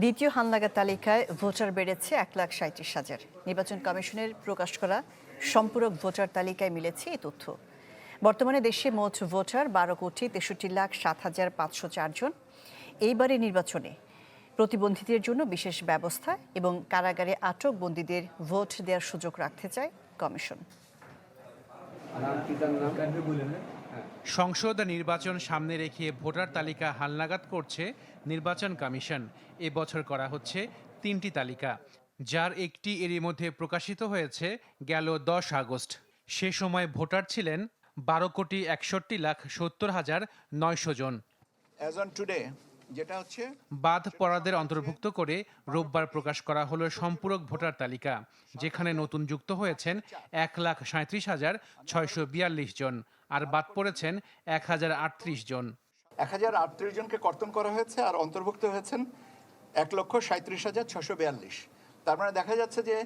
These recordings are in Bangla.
দ্বিতীয় হালনাগাদ তালিকায় ভোটার বেড়েছে এক লাখ সাঁত্রিশ হাজার। নির্বাচন কমিশনের প্রকাশ করা সম্পূরক ভোটার তালিকায় মিলেছে এই তথ্য। বর্তমানে দেশে মোট ভোটার বারো কোটি তেষট্টি লাখ সাত হাজার পাঁচশো চারজন এইবারের নির্বাচনে প্রতিবন্ধীদের জন্য বিশেষ ব্যবস্থা এবং কারাগারে আটক বন্দীদের ভোট দেওয়ার সুযোগ রাখতে চায় কমিশন। সংসদ নির্বাচন সামনে রেখে ভোটার তালিকা হালনাগাদ করছে নির্বাচন কমিশন। এবছর করা হচ্ছে তিনটি তালিকা যার একটি এরই মধ্যে প্রকাশিত হয়েছে গেল দশ আগস্ট। সে সময় ভোটার ছিলেন বারো কোটি একষট্টি লাখ সত্তর হাজার নয়শো জন। অ্যাজ অন টুডে যেটা হচ্ছে বাদ পড়াদের অন্তর্ভুক্ত করে রোববার প্রকাশ করা হলো সম্পূরক ভোটার তালিকা যেখানে নতুন যুক্ত হয়েছেন এক লাখ সাঁত্রিশ হাজার ছয়শো বিয়াল্লিশ জন আর বাদ পড়েছেন এক হাজার আটত্রিশ জন। এক হাজার আটত্রিশ জনকে কর্তন করা হয়েছে আর অন্তর্ভুক্ত হয়েছেন এক লক্ষ সাঁত্রিশ হাজার ছশো বিয়াল্লিশ। তার মানে দেখা যাচ্ছে যে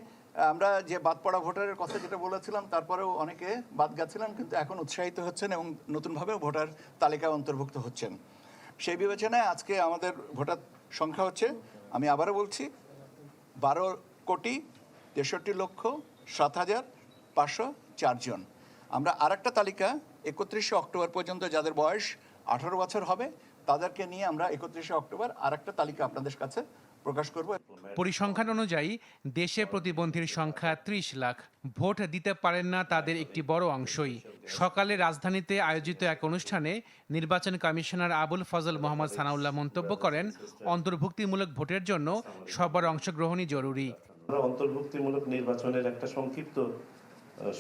আমরা যে বাদ পড়া ভোটারের কথা যেটা বলেছিলাম তারপরেও অনেকে বাদ গেছিলেন কিন্তু এখন উৎসাহিত হচ্ছেন এবং নতুনভাবে ভোটার তালিকায় অন্তর্ভুক্ত হচ্ছেন। সেই বিবেচনায় আজকে আমাদের ভোটার সংখ্যা হচ্ছে, আমি আবারও বলছি, বারো কোটি তেষট্টি লক্ষ সাত হাজার পাঁচশো চারজন আমরা আর একটা তালিকা, একত্রিশে অক্টোবর পর্যন্ত যাদের বয়স আঠারো বছর হবে, তাদেরকে নিয়ে আমরা একত্রিশে অক্টোবর আর একটা তালিকা আপনাদের কাছে প্রকাশ করব? পরিসংখ্যান অনুযায়ী দেশে প্রতিবন্ধীর সংখ্যা ত্রিশ লাখ। ভোট দিতে পারেন না তাদের একটি বড় অংশই। সকালে রাজধানীতে আয়োজিত এক অনুষ্ঠানে নির্বাচন কমিশনার আবুল ফজল মোহাম্মদ সানাউল্লাহ মন্তব্য করেন অন্তর্ভুক্তিমূলক ভোটের জন্য সবার অংশগ্রহণই জরুরি। অন্তর্ভুক্তিমূলক নির্বাচনের একটা সংক্ষিপ্ত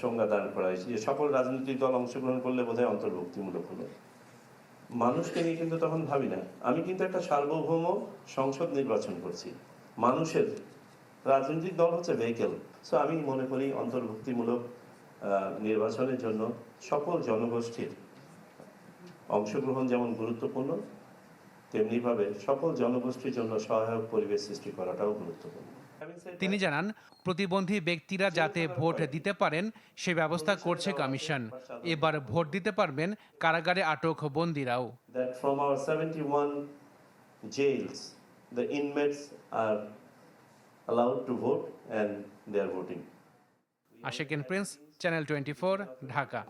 সংজ্ঞা দান করা হয়েছে যে সকল রাজনৈতিক দল অংশগ্রহণ করলে বোধহয় অন্তর্ভুক্তিমূলক হলো। মানুষকে নিয়ে কিন্তু তখন ভাবি না। আমি কিন্তু একটা সার্বভৌম সংসদ নির্বাচন করছি। মানুষের রাজনৈতিক দল হচ্ছে ভেহিকেল সো আমি মনে করি অন্তর্ভুক্তিমূলক নির্বাচনের জন্য সকল জনগোষ্ঠীর অংশগ্রহণ যেমন গুরুত্বপূর্ণ, তেমনিভাবে সকল জনগোষ্ঠীর জন্য সহায়ক পরিবেশ সৃষ্টি করাটাও গুরুত্বপূর্ণ। তিনি জানান প্রতিবন্ধী ব্যক্তিরা যাতে ভোট দিতে পারেন সে ব্যবস্থা করছে কমিশন এবার ভোট দিতে পারবেন কারাগারে আটক বন্দিরাও that from our 71 jails, the inmates are allowed to vote and they are voting. আশেকেন Prince, channel twenty four Dhaka.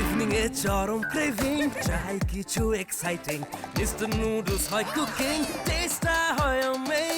Evening এ চরম ক্রেভিং চাই কিছু এক্সাইটিং মিস্টার নুডলস হয় কুকিং টেস্টটা হয় অ্যামেজিং